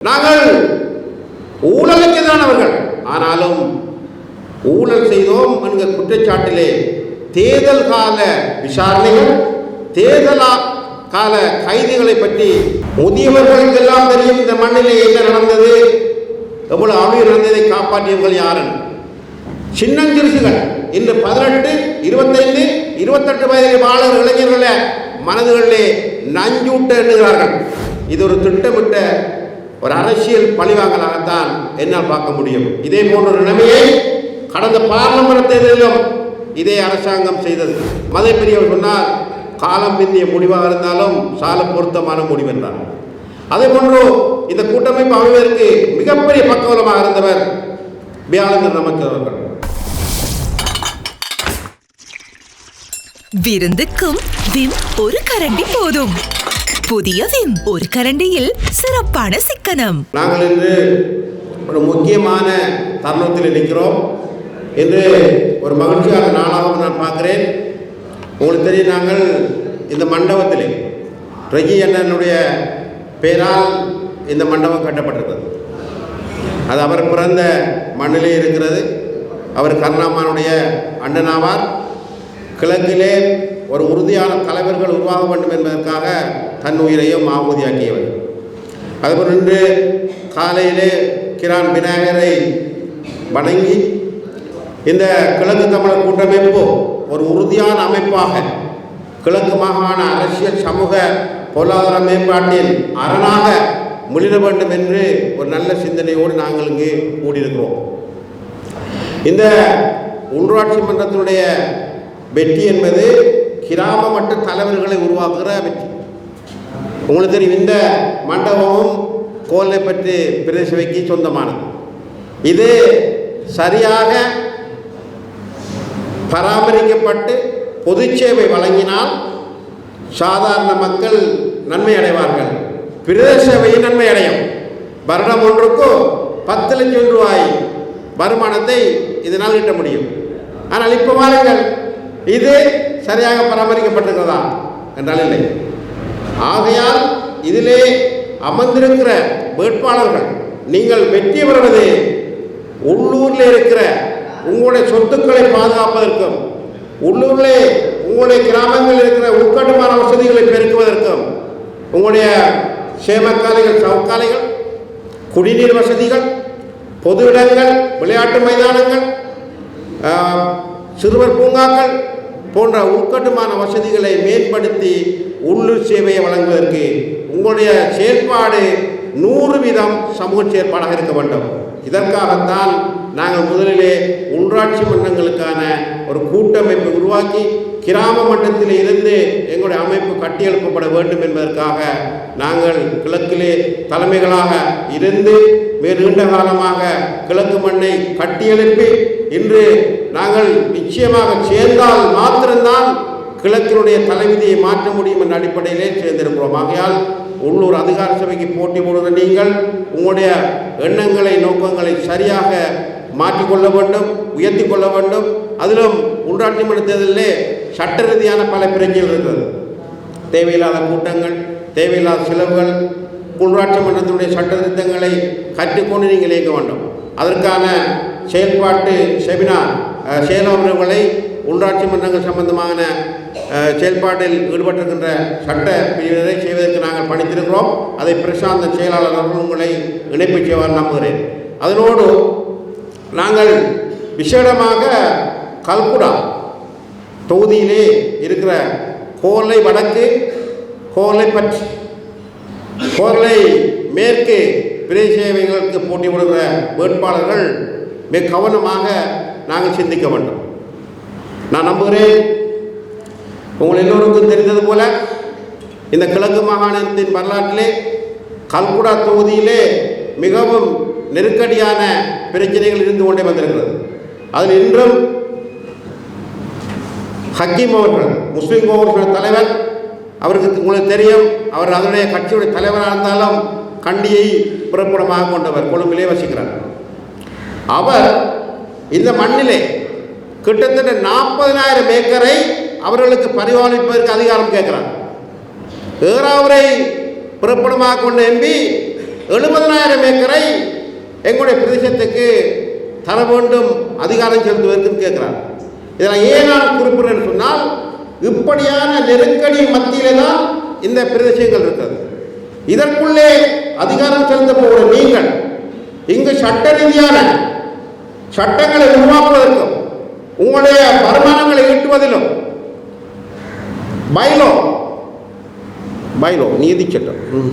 நாங்கள் ஊழலுக்குதானவர்கள் ஆனாலும் ஊழல் செய்தோம் என்கிற குற்றச்சாட்டிலே தேர்தல் கால விசாரணைகள் தேர்தல் கால கைதிகளை பற்றி முதியவர்களுக்கெல்லாம் தெரியும் இந்த மண்ணிலே என்ன நடந்தது எவ்வளவு அழிவு நடந்ததை காப்பாற்றியவர்கள் யாருன்னு. சின்னஞ்சிறுசுகள் இன்று பதினெட்டு இருபத்தைந்து இருபத்தெட்டு வயதில் வாழும் இளைஞர்களை மனதுகளிலே நஞ்சூட்ட எண்ணுகிறார்கள். இது ஒரு திட்டமிட்ட ஒரு அரசியல் பழிவாங்கலாகத்தான் என்னால் பார்க்க முடியும். இதே போன்ற ஒரு நிலைமையை கடந்த பாராளுமன்ற தேர்தலிலும் இதே அரசாங்கம் செய்தது. மதை பெரியவர் சொன்னார் காலம் பிந்திய முடிவாக இருந்தாலும் சால பொருத்தமான முடிவு என்றார். அதே போன்று இந்த கூட்டமைப்பு அமைவதற்கு மிகப்பெரிய பக்கவலமாக இருந்தவர் வியாழந்தர் நமக்கு அவர்கள். விருந்துக்கும் விம் ஒரு கரண்டி போதும். புதிய ஒரு கரண்டியில் சிறப்பான சிக்கனம். நாங்கள் இன்று ஒரு முக்கியமான தருணத்தில் நிற்கிறோம். இன்று ஒரு மகிழ்ச்சியான நாளாகவும் நான் பார்க்கிறேன். உங்களுக்கு தெரியும் நாங்கள் இந்த மண்டபத்தில் ரெஜி அண்ணனுடைய பெயரால் இந்த மண்டபம் கட்டப்பட்டிருக்கிறது. அது அவர் பிறந்த மண்ணிலே இருக்கிறது. அவர் கருணாமானுடைய அண்ணனாவார். கிழக்கிலே ஒரு உறுதியான தலைவர்கள் உருவாக வேண்டும் என்பதற்காக தன் உயிரையும் ஆகுதியாக்கியவர் அதுபோல் இன்று காலையிலே கிரான் விநாயகரை வணங்கி இந்த கிழக்கு தமிழர் கூட்டமைப்பு ஒரு உறுதியான அமைப்பாக கிழக்கு மாகாண அரசியல் சமூக பொருளாதார மேம்பாட்டில் அரணாக மிளிர வேண்டும் என்று ஒரு நல்ல சிந்தனையோடு நாங்கள் இங்கு கூடியிருக்கிறோம். இந்த உள்ளூராட்சி மன்றத்தினுடைய வெற்றி என்பது கிராம மட்ட தலைவர்களை உருவாக்குகிற வெற்றி. உங்களுக்கு தெரியும் இந்த மண்டபமும் கோல்லைப்பற்று பிரதேச சபைக்கு சொந்தமானது. இது சரியாக பராமரிக்கப்பட்டு பொது சேவை வழங்கினால் சாதாரண மக்கள் நன்மை அடைவார்கள். பிரதேச நன்மை அடையும். வருடம் ஒன்றுக்கும் பத்து லட்சம் ரூபாய் வருமானத்தை இதனால் ஈட்ட முடியும். ஆனால் இப்போ பாருங்கள் இது சரியாக பராமரிக்கப்பட்டிருக்கிறதா? என்றால் இல்லை. ஆகையால் இதிலே அமர்ந்திருக்கிற வேட்பாளர்கள் நீங்கள் வெற்றி பெறுவது உள்ளூரில் இருக்கிற உங்களுடைய சொத்துக்களை பாதுகாப்பதற்கும் உள்ளூரிலே உங்களுடைய கிராமங்களில் இருக்கிற உட்கட்டுமான வசதிகளை பெருக்குவதற்கும் உங்களுடைய சேமக்காலைகள் சவுக்காலைகள் குடிநீர் வசதிகள் பொது இடங்கள் விளையாட்டு மைதானங்கள் சிறுவர் பூங்காக்கள் போன்ற உட்கட்டுமான வசதிகளை மேம்படுத்தி உள்ளூர் சேவையை வழங்குவதற்கு உங்களுடைய செயல்பாடு நூறு வீதம் சமூக செயற்பாடாக இருக்க வேண்டும். இதற்காகத்தான் நாங்கள் முதலிலே உள்ளாட்சி மன்றங்களுக்கான ஒரு கூட்டமைப்பை உருவாக்கி கிராம மட்டத்தில் இருந்து எங்களுடைய அமைப்பு கட்டியெழுப்பப்பட வேண்டும் என்பதற்காக நாங்கள் கிழக்கிலே தலைமைகளாக இருந்து மிக நீண்ட காலமாக கிழக்கு மண்ணை கட்டியெழுப்பி இன்று நாங்கள் நிச்சயமாக சேர்ந்தால் மாத்திரம்தான் கிழக்கினுடைய தலைவிதியை மாற்ற முடியும் என்ற அடிப்படையிலே சேர்ந்திருக்கிறோம். ஆகையால் உள்ளூர் அதிகார சபைக்கு போட்டி போடுகிற நீங்கள் உங்களுடைய எண்ணங்களை நோக்கங்களை சரியாக மாற்றிக்கொள்ள வேண்டும் உயர்த்தி கொள்ள வேண்டும். அதிலும் உள்ளாட்சி மன்ற தேர்தலிலே சட்ட ரீதியான பல பிரச்சனைகள் இருக்கிறது. தேவையில்லாத கூட்டங்கள் தேவையில்லாத செலவுகள் உள்ளாட்சி மன்றத்தினுடைய சட்ட திட்டங்களை கற்றுக்கொண்டு நீங்கள் இயங்க வேண்டும். அதற்கான செயல்பாட்டு செமினார் செயலாளர்களை உள்ளாட்சி மன்றங்கள் சம்பந்தமான செயல்பாட்டில் ஈடுபட்டிருக்கின்ற சட்ட பிரிவினரை செய்வதற்கு நாங்கள் பணித்திருக்கிறோம். அதை பிரசாந்த செயலாளர் அவர்கள் உங்களை இணைப்பு செய்வார் நம்புகிறேன். அதனோடு நாங்கள் விசேடமாக கல்குடா தொகுதியிலே இருக்கிற கோலை வடக்கு கோலை பற்றி கோலை மேற்கு பிரதேச சேவைகளுக்கு போட்டி போடுகிற வேட்பாளர்கள் மிக கவனமாக நாங்கள் சிந்திக்க வேண்டும். நான் நம்புகிறேன் உங்கள் எல்லோருக்கும் தெரிந்தது போல இந்த கிழக்கு மாகாணத்தின் வரலாற்றிலே கல்குடா தொகுதியிலே மிகவும் நெருக்கடியான பிரச்சனைகள் இருந்து கொண்டே வந்திருக்கிறது. அதில் இன்றும் ஹக்கீம் அவர்கள் முஸ்லீம் கோவர்கள் தலைவர் அவருக்கு உங்களுக்கு தெரியும் அவர் அதனுடைய கட்சியுடைய தலைவராக இருந்தாலும் கண்டியை புறப்படமாக கொண்டவர் கொழும்பிலே வசிக்கிறார். அவர் இந்த மண்ணிலே கிட்டத்தட்ட நாற்பதினாயிரம் ஏக்கரை அவர்களுக்கு பரிபாலிப்பதற்கு அதிகாரம் கேட்கிறார். ஏறாவரை புறப்படமாக கொண்ட எம்பி எழுபதனாயிரம் ஏக்கரை எங்களுடைய பிரதேசத்துக்கு தர வேண்டும் அதிகாரம் செலுத்துவதற்குன்னு கேட்குறார் இதில் ஏன் நான் குறிப்பிடுறேன்னு சொன்னால் இப்படியான நெருக்கடி மத்தியிலே தான் இந்த பிரதேசங்கள் இருக்கிறது இதற்குள்ளே அதிகாரம் செலுத்த போகிற நீங்கள் இங்கு சட்ட ரீதியான சட்டங்களை உருவாக்குவதற்கும் உங்களுடைய வருமானங்களை ஈட்டுவதிலும் பைலோ பைலோ நீதி சட்டம் ம்.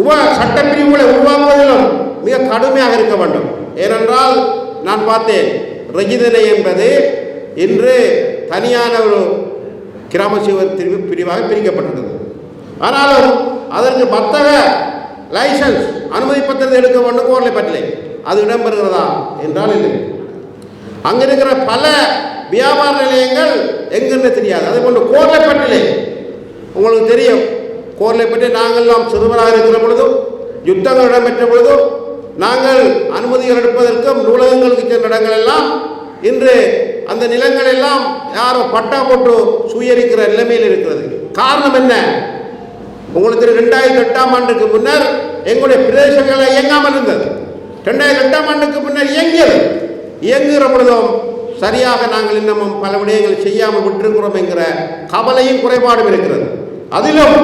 உப சட்டப்பிரிவுகளை உருவாக்குவதிலும் மிக கடுமையாக இருக்க வேண்டும். ஏனென்றால் நான் பார்த்தேன் ரஜிதனை என்பது இன்று தனியான ஒரு கிராம சிவர் பிரிவு பிரிவாக பிரிக்கப்பட்டுள்ளது ஆனாலும் அதற்கு வர்த்தக லைசன்ஸ் அனுமதி பத்திரத்தை எடுக்க வேண்டும் கோரிலை பற்றிலே அது இடம்பெறுகிறதா என்றால் இல்லை. அங்க இருக்கிற பல வியாபார நிலையங்கள் எங்கன்னு தெரியாது. அதே போன்று கோர்லைப்பட்டிலே உங்களுக்கு தெரியும். கோர்லைப்பட்டி நாங்கள்லாம் சிறுவராக இருக்கிற பொழுதும் யுத்தங்கள் இடம்பெற்ற பொழுதும் நாங்கள் அனுமதிகள் எடுப்பதற்கும் நூலகங்களுக்கு சென்ற இடங்கள் எல்லாம் இன்று அந்த நிலங்கள் எல்லாம் யாரோ பட்டா போட்டு சுயரிக்கிற நிலைமையில் இருக்கிறது. காரணம் என்ன? உங்களுக்கு ரெண்டாயிரத்தி எட்டாம் ஆண்டுக்கு முன்னர் எங்களுடைய பிரதேசங்களை இயங்காமல் இருந்தது. ரெண்டாயிரத்தி எட்டாம் ஆண்டுக்கு முன்னர் இயங்கியது. இயங்குகிற பொழுதும் சரியாக நாங்கள் இன்னமும் பல விடயங்களை செய்யாமல் விட்டிருக்கிறோம் என்கிற கவலையும் குறைபாடும் இருக்கிறது. அதிலும்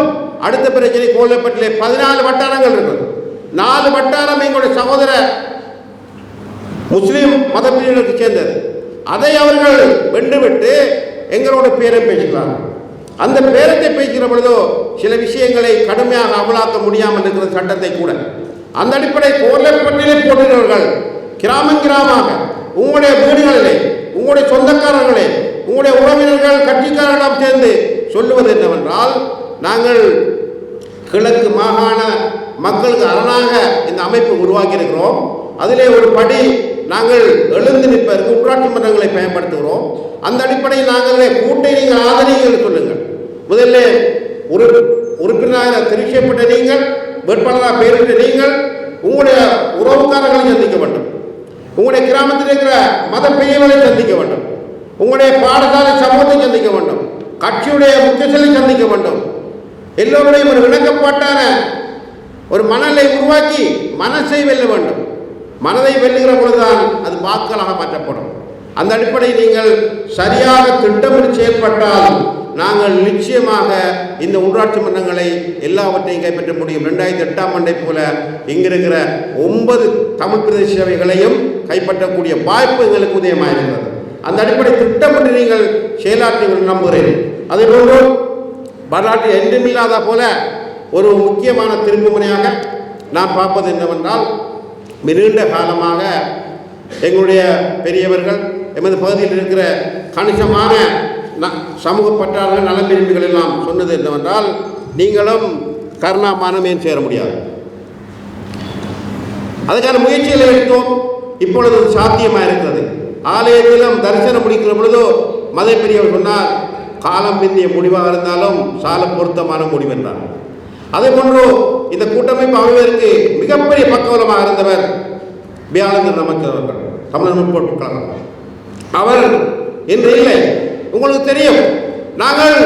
அடுத்த பிரச்சனை கோவிலப்பட்டிலே பதினாலு வட்டாரங்கள் இருக்கிறது. நாலு வட்டாரம் எங்களுடைய சகோதர முஸ்லீம் மத பிரிவினருக்கு சேர்ந்தது. அதை அவர்கள் வென்றுவிட்டு எங்களோட பேரம் பேசுகிறார்கள் அந்த பேரத்தை பேசுகிற பொழுதோ சில விஷயங்களை கடுமையாக அமலாக்க முடியாமல் இருக்கிற சட்டத்தை கூட. அந்த அடிப்படை கோர்லைப்பட்டிலே போடுகிறவர்கள் கிராமம் கிராமமாக உங்களுடைய வீடுகளிலே உங்களுடைய சொந்தக்காரர்களே உங்களுடைய உறவினர்கள் கட்சிக்காரர்களிடம் சேர்ந்து சொல்லுவது என்னவென்றால் நாங்கள் கிழக்கு மாகாண மக்களுக்கு அரணாக இந்த அமைப்பு உருவாக்கி இருக்கிறோம் அதிலே ஒரு படி நாங்கள் எழுந்து நிற்பதற்கு உள்ளாட்சி மன்றங்களை பயன்படுத்துகிறோம். அந்த அடிப்படையில் நாங்கள் கூட்டை நீங்கள் ஆதரிங்கள் சொல்லுங்கள். முதல்ல ஒரு உறுப்பினராக தெரிவிக்கப்பட்ட நீங்கள் வேட்பாளராக பெயரிட்ட நீங்கள் உங்களுடைய உறவுக்காரர்களை சந்திக்க வேண்டும். உங்களுடைய கிராமத்தில் இருக்கிற மத பெயர்களை சந்திக்க வேண்டும். உங்களுடைய பாடசாலை சமூகத்தை சந்திக்க வேண்டும். கட்சியுடைய முக்கியஸ்தலை சந்திக்க வேண்டும். எல்லோருடையும் ஒரு இணக்கப்பாட்டான ஒரு மணலை உருவாக்கி மனசை வெல்ல வேண்டும். மனதை வெல்லுகிற பொழுதுதான் அது வாக்களாக மாற்றப்படும். அந்த அடிப்படையில் நீங்கள் சரியாக திட்டமிட்டு செயல்பட்டால் நாங்கள் நிச்சயமாக இந்த உள்ளாட்சி மன்றங்களை எல்லாவற்றையும் கைப்பற்ற முடியும். ரெண்டாயிரத்தி எட்டாம் ஆண்டை போல இங்கிருக்கிற ஒன்பது தமிழ் பிரதேச சேவைகளையும் கைப்பற்றக்கூடிய வாய்ப்பு எங்களுக்கு உதயமாயிருந்தது அந்த அடிப்படை திட்டமிட்டு நீங்கள் செயலாற்றி நம்புகிறேன். அதே போன்று வரலாற்றில் என்றுமில்லாத போல ஒரு முக்கியமான திருப்பு முனையாக நான் பார்ப்பது என்னவென்றால் நீண்ட காலமாக எங்களுடைய பெரியவர்கள் எமது பகுதியில் இருக்கிற கணிசமான ந- சமூக பற்றாளர்கள் நலம் எல்லாம் சொன்னது என்னவென்றால் நீங்களும் கருணாமானமேன் சேர முடியாது. அதுக்கான முயற்சிகளை எடுத்தோம். இப்பொழுது சாத்தியமாக இருக்கிறது. ஆலயத்திலும் தரிசனம் முடிக்கிற பொழுதோ மத பெரியவர் சொன்னால் காலம் பிந்திய முடிவாக இருந்தாலும் சால பொருத்தமான முடிவு என்றார் அதே போன்று இந்த கூட்டமைப்பு அமைவதற்கு மிகப்பெரிய பக்கவலமாக இருந்தவர் வியாழந்தர் நமக்கு அவர்கள் தமிழ் கழகம். அவர் இன்று இல்லை. உங்களுக்கு தெரியும் நாங்கள்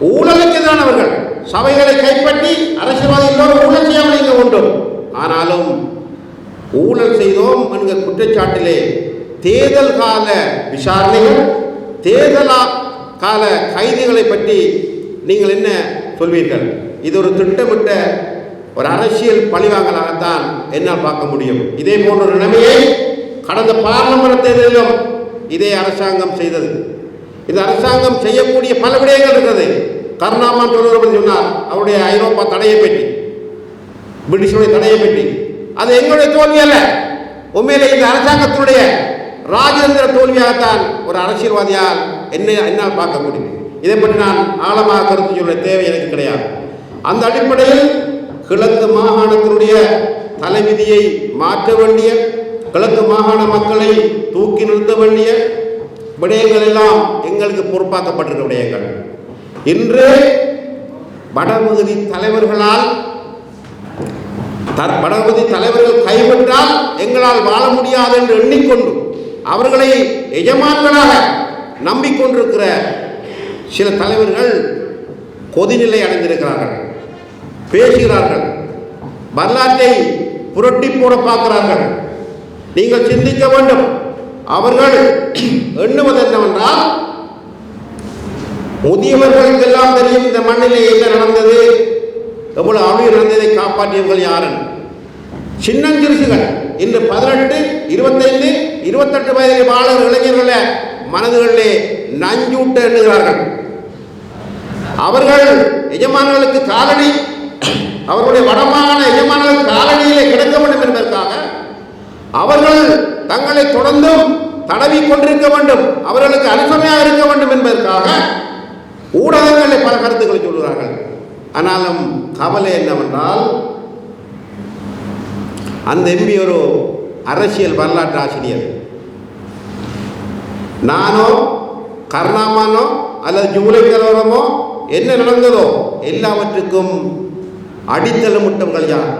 ஊழலுக்கு எதிரானவர்கள் சபைகளை கைப்பற்றி அரசியல்வாதிகளோடு ஊழல் செய்யாமல் இங்கே உண்டும் ஆனாலும் ஊழல் செய்தோம் என்கிற குற்றச்சாட்டிலே தேர்தல் கால விசாரணைகள் தேர்தலா கால கைதிகளை பற்றி நீங்கள் என்ன சொல்வீர்கள்? இது ஒரு திட்டமிட்ட ஒரு அரசியல் பழிவாங்கலாகத்தான் என்னால் பார்க்க முடியும். இதே போன்ற ஒரு நிலைமையை கடந்த பாராளுமன்ற தேர்தலிலும் இதே அரசாங்கம் செய்தது. இந்த அரசாங்கம் செய்யக்கூடிய பல விடயங்கள் இருக்கிறது. கருணாமான் சொல்லுவது சொன்னார் அவருடைய ஐரோப்பா தடையை பற்றி பிரிட்டிஷுடைய தடையை பற்றி. அது எங்களுடைய தோல்வி அல்ல. உண்மையிலே இந்த அரசாங்கத்தினுடைய ராஜேந்திர தோல்வியாகத்தான் ஒரு அரசியல்வாதியால் என்ன என்னால் பார்க்க முடியும். இதை பற்றி நான் ஆழமாக கருத்து சொல்ல தேவை எனக்கு கிடையாது. அந்த அடிப்படையில் கிழக்கு மாகாணத்தினுடைய தலைவிதியை மாற்ற வேண்டிய கிழக்கு மாகாண மக்களை தூக்கி நிறுத்த வேண்டிய விடயங்கள் எல்லாம் எங்களுக்கு பொறுப்பாக்கப்பட்டிருக்க விடயங்கள். இன்று வடபகுதி தலைவர்களால் வடபகுதி தலைவர்கள் கைவிட்டால் எங்களால் வாழ முடியாது என்று எண்ணிக்கொண்டு அவர்களை எஜமான்களாக நம்பிக்கொண்டிருக்கிற சில தலைவர்கள் கொதிநிலை அடைந்திருக்கிறார்கள். பேசுகிறார்கள். வரலாற்றை புரட்டி போட பார்க்கிறார்கள். நீங்கள் சிந்திக்க வேண்டும். அவர்கள் எண்ணுவது என்னவென்றால் முதியவர்களுக்கெல்லாம் தெரியும் இந்த மண்ணிலே என்ன நடந்தது. எவ்வளவு அழிவு நடந்ததை காப்பாற்றியவர்கள் யாருன்னு சின்னஞ்சிறுசுகள் இன்று பதினெட்டு இருபத்தைந்து இருபத்தெட்டு வயதில் வாழர் இளைஞர்கள மனதுகளிலே நஞ்சூட்ட எண்ணுகிறார்கள். அவர்கள் எஜமானர்களுக்கு காலடி அவர்களுடைய வடமான எஜமானர்கள் காலடியிலே கிடக்க வேண்டும் என்பதற்காக அவர்கள் தங்களை தொடர்ந்தும் தடவி கொண்டிருக்க வேண்டும். அவர்களுக்கு அனுசமையாக இருக்க வேண்டும் என்பதற்காக ஊடகங்களை பல கருத்துக்களை சொல்கிறார்கள். ஆனாலும் கவலை என்னவென்றால் அந்த எம்பி ஒரு அரசியல் வரலாற்று ஆசிரியர். நானோ கருணாமானோ அல்லது ஜூலை கலவரமோ என்ன நடந்ததோ எல்லாவற்றுக்கும் அடித்தளமிட்டவர்கள் யார்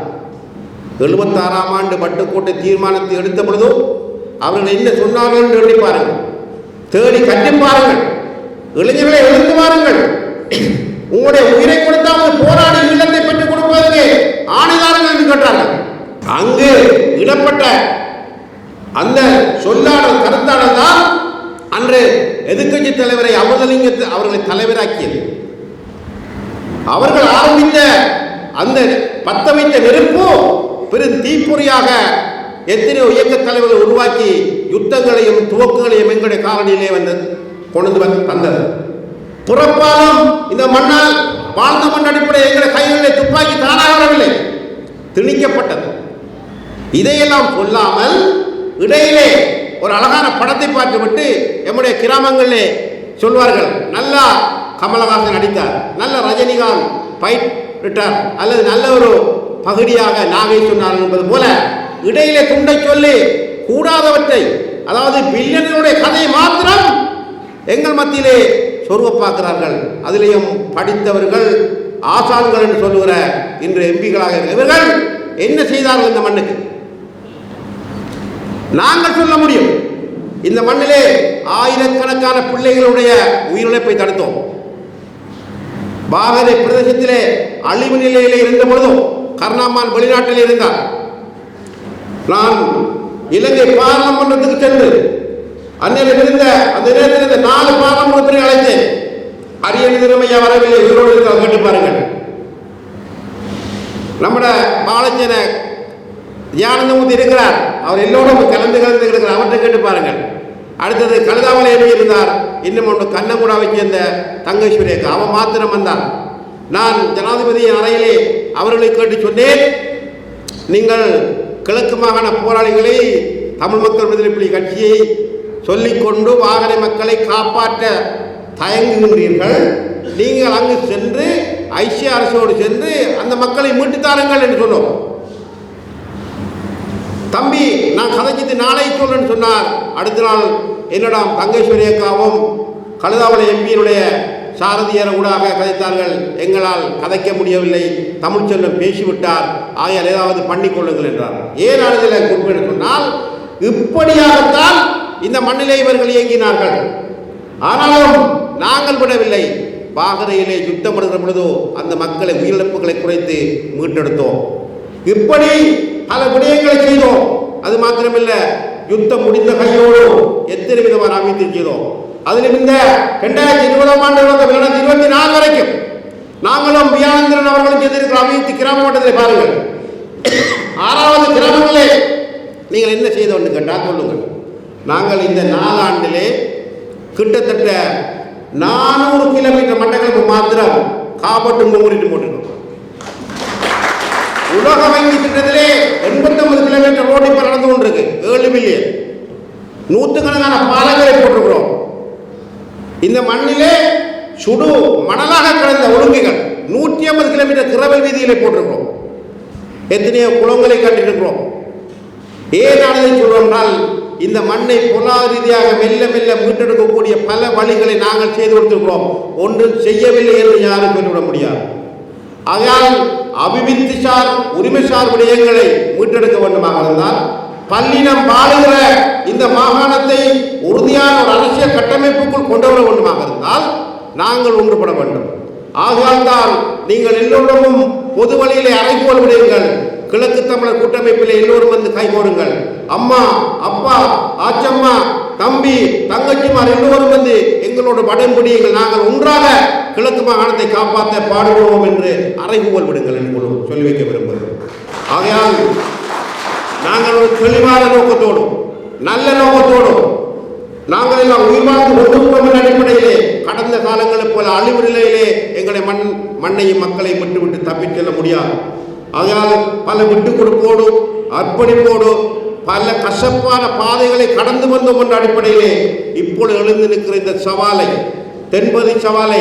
எழுபத்தாறாம் ஆண்டு பட்டுக்கோட்டை தீர்மானத்தை எடுத்த பொழுதும் அவர்கள் என்ன சொன்னார்கள் என்று எழுதி பாருங்கள். தேடி கட்டி பாருங்கள். இளைஞர்களை எழுந்து பாருங்கள் உங்களுடைய உயிரை கொடுத்தாமல் போராடி இல்லத்தை பெற்றுக் கொடுப்பதற்கு ஆணைதாரங்கள் என்று கேட்டார்கள். அங்கு இடப்பட்ட அந்த சொல்லாடல் கருத்தாடல் தான் அன்று எதிர்கட்சி தலைவரை அவதலிங்கத்தை அவர்களை தலைவராக்கியது. அவர்கள் ஆரம்பித்த அந்த பத்த வைத்த நெருப்பும் பெரும் தீப்பொறியாக எத்தனையோ இயக்க தலைவர்கள் உருவாக்கி யுத்தங்களையும் துவக்கங்களையும் எங்களுடைய காலனியிலே வந்தது கொண்டு வந்து தந்தது. புறப்பாலும் இந்த மண்ணால் வாழ்ந்த மண் அடிப்படை எங்களுடைய கைகளிலே துப்பாக்கி தானாக வரவில்லை. திணிக்கப்பட்டது. இதையெல்லாம் சொல்லாமல் இடையிலே ஒரு அழகான படத்தை பார்த்துவிட்டு எம்முடைய கிராமங்களிலே சொல்வார்கள் நல்லா கமலஹாசன் நடித்தார் நல்ல ரஜினிகாந்த் பைட் விட்டார். அல்லது நல்ல ஒரு பகுதியாக நாகை சொன்னார் என்பது போல இடையிலே துண்டை சொல்லி கூடாதவற்றை அதாவது பில்லியனுடைய கதை மாத்திரம் எங்கள் மத்தியிலே சொருவ பார்க்கிறார்கள். அதிலேயும் படித்தவர்கள் ஆசான்கள் என்று சொல்லுகிற இன்று எம்பிகளாக இவர்கள் என்ன செய்தார்கள் இந்த மண்ணுக்கு? நாங்கள் சொல்ல முடியும். இந்த மண்ணிலே ஆயிரக்கணக்கான பிள்ளைகளுடைய உயிரிழப்பை தடுத்தோம். பாகரை பிரதேசத்திலே அழிவு நிலையிலே இருந்த பொழுதும் கருணாமான் வெளிநாட்டில் இருந்தார். நான் இலங்கை பாராளுமன்றத்துக்கு சென்று அன்னையில் இருந்த அந்த நேரத்தில் இருந்த நாலு பாராளுமன்றத்தை அழைத்தேன். அரியணை திறமையா வரவில்லை உயிரோடு இருக்க கேட்டு பாருங்கள். நம்மட பாலச்சன தியானந்தமூர்த்தி இருக்கிறார். அவர் எல்லோரும் கலந்து கலந்து கிடக்கிறார் அவர்கிட்ட கேட்டு பாருங்கள். அடுத்தது கழுதாமலை எப்படி இருந்தார். இன்னும் ஒன்று கண்ணங்குடாவை சேர்ந்த தங்கேஸ்வரியக்கு அவன் மாத்திரம் வந்தார் நான் ஜனாதிபதியின் அறையிலே அவர்களை கேட்டு சொன்னேன் நீங்கள் கிழக்கு மாகாண போராளிகளை தமிழ் மக்கள் விடுதலை கட்சியை சொல்லிக்கொண்டு வாகன மக்களை காப்பாற்ற தயங்குகின்றீர்கள். நீங்கள் அங்கு சென்று ஐசிய அரசோடு சென்று அந்த மக்களை மீட்டு தாருங்கள் என்று சொன்னோம். தம்பி நான் கதைச்சிட்டு நாளை சொல்லுன்னு சொன்னார். அடுத்த நாள் என்னிடம் தங்கேஸ்வரி அக்காவும் கழுதாவளை எம்பியினுடைய சாரதியர் ஊடாக கதைத்தார்கள். எங்களால் கதைக்க முடியவில்லை. தமிழ்ச்செல்வன் பேசிவிட்டார். ஆகையால் ஏதாவது பண்ணிக்கொள்ளுங்கள் என்றார். ஏன் அழுதலை குறிப்பிட சொன்னால் இப்படியாகத்தான் இந்த மண்ணிலே இவர்கள் இயங்கினார்கள். ஆனாலும் நாங்கள் விடவில்லை. பாகரையிலே யுத்தம் எடுக்கிற பொழுதோ அந்த மக்களை உயிரிழப்புகளை குறைத்து மீட்டெடுத்தோம். இப்படி பல விடயங்களை செய்தோம். அது மாத்திரமில்லை. யுத்தம் முடிந்த கையோடு எத்தனை விதமான அமைத்து செய்தோம்? அதில் இந்த ரெண்டாயிரத்தி இருபதாம் ஆண்டு நடந்த இருபத்தி நாலு வரைக்கும் நாங்களும் வியானந்திரன் அவர்களும் செய்திருக்கிற அமைத்து கிராம மட்டத்தில் பாருங்கள். ஆறாவது கிராமங்களே நீங்கள் என்ன செய்தோன்னு கேட்டால் சொல்லுங்கள். நாங்கள் இந்த நாலாண்டிலே கிட்டத்தட்ட நானூறு கிலோமீட்டர் மட்டங்களுக்கு மாத்திரம் காப்பட்டு மூடிட்டு போட்டுருக்கோம் உலக வங்கி திட்டத்திலே எண்பத்தொன்பது கிலோமீட்டர் ரோடு இப்போ நடந்து கொண்டிருக்கு. ஏழு மில்லியன் நூற்றுக்கணக்கான பாலங்களை போட்டிருக்கிறோம். இந்த மண்ணிலே சுடு மணலாக கிடந்த ஒழுங்குகள் நூற்றி ஐம்பது கிலோமீட்டர் கிரவல் வீதியிலே போட்டிருக்கிறோம். எத்தனையோ குளங்களை கட்டிருக்கிறோம் ஏன் நான் சொல்றோம்னால் இந்த மண்ணை பொருளாதார ரீதியாக மெல்ல மெல்ல மீட்டெடுக்கக்கூடிய பல வழிகளை நாங்கள் செய்து கொடுத்திருக்கிறோம். ஒன்றும் செய்யவில்லை என்று யாரும் சொல்லிவிட முடியாது. ஆகையால் அபிவிருத்தி சார் உரிமை சார் விடயங்களை மீட்டெடுக்க வேண்டுமாக இருந்தால் பல்லினம் வாழுகிற இந்த மாகாணத்தை உறுதியான ஒரு அரசியல் கட்டமைப்புக்குள் கொண்டு வர வேண்டுமாக இருந்தால் நாங்கள் ஒன்றுபட வேண்டும். ஆகையால்தான் நீங்கள் எல்லோரும் பொது வழியிலே அறைகோல் விடுங்கள். கிழக்கு தமிழர் கூட்டமைப்பில் எல்லோரும் வந்து கைகோருங்கள் அம்மா அப்பா ஆச்சம்மா தம்பி தங்கச்சிமார் எல்லோரும் வந்து எங்களோட படம்பிடியுங்கள் நாங்கள் ஒன்றாக கிழக்கு மாகாணத்தை காப்பாற்ற பாடுபடுவோம் என்று அறைகூவல் விடுங்கள் என்று சொல்லி வைக்க விரும்புகிறோம். ஆகையால் நாங்கள் ஒரு தெளிவான நோக்கத்தோடும் நல்ல நோக்கத்தோடும் நாங்கள் எல்லாம் உயிர் வாழ்ந்து ஒன்றுபடும் அடிப்படையிலே கடந்த காலங்களைப் போல அழிவு நிலையிலே எங்களை மண் மண்ணையும் மக்களையும் விட்டுவிட்டு தப்பிச் செல்ல முடியாது. ஆகையால் பல விட்டு கொடுப்போடு அர்ப்பணிப்போடு பல கசப்பான பாதைகளை கடந்து வந்தோம் என்ற அடிப்படையிலே இப்பொழுது எழுந்து நிற்கிற இந்த சவாலை தென்பதி சவாலை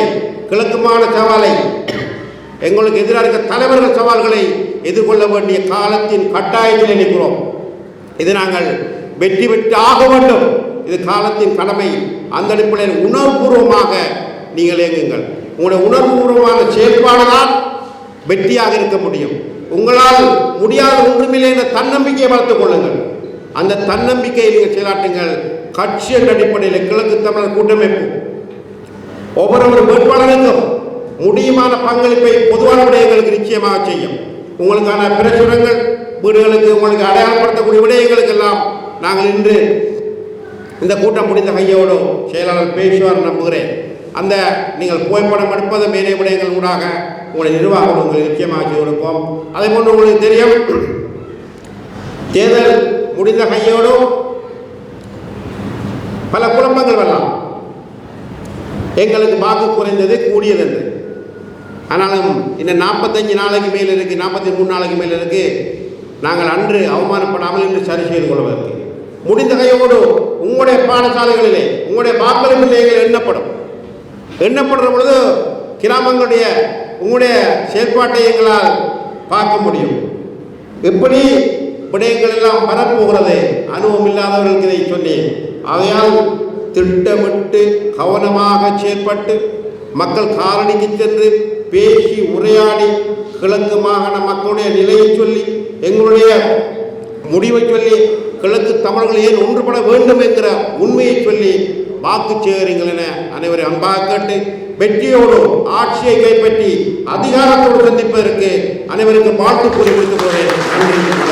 கிழக்குமான சவாலை எங்களுக்கு எதிராக இருக்க தலைவர்கள் சவால்களை எதிர்கொள்ள வேண்டிய காலத்தின் கட்டாயத்தில் நிற்கிறோம். இது நாங்கள் வெற்றி பெற்று ஆக வேண்டும். இது காலத்தின் கடமை. அந்த அடிப்படையில் உணர்வுபூர்வமாக நீங்கள் இயங்குங்கள். உங்களுடைய உணர்வுபூர்வமான செயல்பாடு தான் வெற்றியாக இருக்க முடியும். உங்களால் முடியாத ஒன்றுமில்லை என்ற தன்னம்பிக்கையை வளர்த்துக் கொள்ளுங்கள். அந்த தன்னம்பிக்கையை நீங்கள் செயலாட்டுங்கள் கட்சி என்ற அடிப்படையில் கிழக்கு தமிழர் கூட்டமைப்பு. ஒவ்வொரு வேட்பாளருக்கும் முடியுமான பங்களிப்பை பொதுவான விடயங்களுக்கு நிச்சயமாக செய்யும். உங்களுக்கான பிரசுரங்கள் வீடுகளுக்கு உங்களுக்கு அடையாளப்படுத்தக்கூடிய விடயங்களுக்கு எல்லாம் நாங்கள் இன்று இந்த கூட்டம் முடிந்த கையோடு செயலாளர் பேசுவார் நம்புகிறேன். அந்த நீங்கள் புகைப்படம் எடுப்பது மேலே விடயங்கள் ஊடாக உங்களுடைய நிர்வாகம் உங்களுக்கு நிச்சயமாக செய்து கொடுப்போம். அதே போன்று உங்களுக்கு தெரியும். தேர்தல் முடிந்த கையோடும் பல குழப்பங்கள் வரலாம். எங்களுக்கு வாக்கு குறைந்தது கூடியது என்று ஆனாலும் இந்த நாற்பத்தஞ்சு நாளைக்கு மேல் இருக்கு நாற்பத்தி மூணு நாளைக்கு மேல் இருக்கு. நாங்கள் அன்று அவமானப்படாமல் இன்று சரி செய்து கொள்வதற்கு. முடிந்த கையோடு உங்களுடைய பாடசாலைகளிலே உங்களுடைய வாக்களிப்பு நிலையங்கள் எண்ணப்படும். எண்ணப்படுற பொழுது கிராமங்களுடைய உங்களுடைய செயற்பாட்டை எங்களால் பார்க்க முடியும். எப்படி விடயங்கள் எல்லாம் வரப்போகிறது அனுபவம் இல்லாதவர்களுக்கு இதை சொன்னேன். ஆகையால் திட்டமிட்டு கவனமாக செயற்பட்டு மக்கள் காரணிக்கு சென்று பேசி உரையாடி கிழக்கு மாகாண மக்களுடைய நிலையை சொல்லி எங்களுடைய முடிவை சொல்லி கிழக்கு தமிழர்கள் ஏன் ஒன்றுபட வேண்டும் என்கிற உண்மையை சொல்லி வாக்கு சேகரிங்கள் என அனைவரை அன்பாக கேட்டு வெற்றியோடு ஆட்சியை கைப்பற்றி அதிகாரத்தோடு சந்திப்பதற்கு அனைவருக்கும் வாழ்த்து கூறி முடித்துக் கொள்கிறேன். நன்றி.